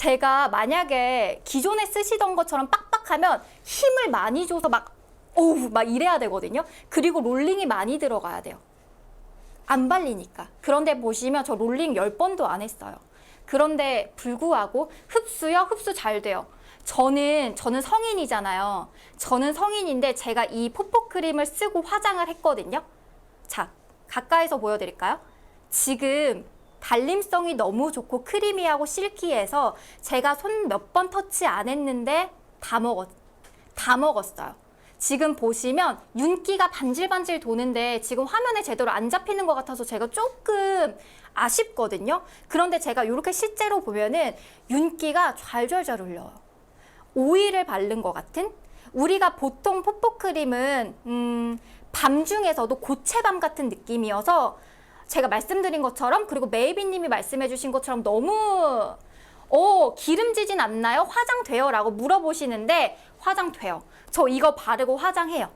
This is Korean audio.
제가 만약에 기존에 쓰시던 것처럼 빡빡하면 힘을 많이 줘서 막 어우 막 이래야 되거든요. 그리고 롤링이 많이 들어가야 돼요. 안 발리니까. 그런데 보시면 저 롤링 10번도 안 했어요. 그런데 불구하고 흡수요? 흡수 잘 돼요. 저는 저는 성인이잖아요. 저는 성인인데 제가 이 포포 크림을 쓰고 화장을 했거든요. 자, 가까이서 보여 드릴까요? 지금 발림성이 너무 좋고 크리미하고 실키해서 제가 손 몇 번 터치 안 했는데 다 먹었, 다 먹었어요. 지금 보시면 윤기가 반질반질 도는데 지금 화면에 제대로 안 잡히는 것 같아서 제가 조금 아쉽거든요. 그런데 제가 이렇게 실제로 보면은 윤기가 잘잘잘 흘려요. 오일을 바른 것 같은? 우리가 보통 포포크림은 음, 밤 중에서도 고체밤 같은 느낌이어서 제가 말씀드린 것처럼 그리고 메이비님이 말씀해주신 것처럼 너무 어 기름지진 않나요? 화장돼요? 라고 물어보시는데 화장돼요. 저 이거 바르고 화장해요.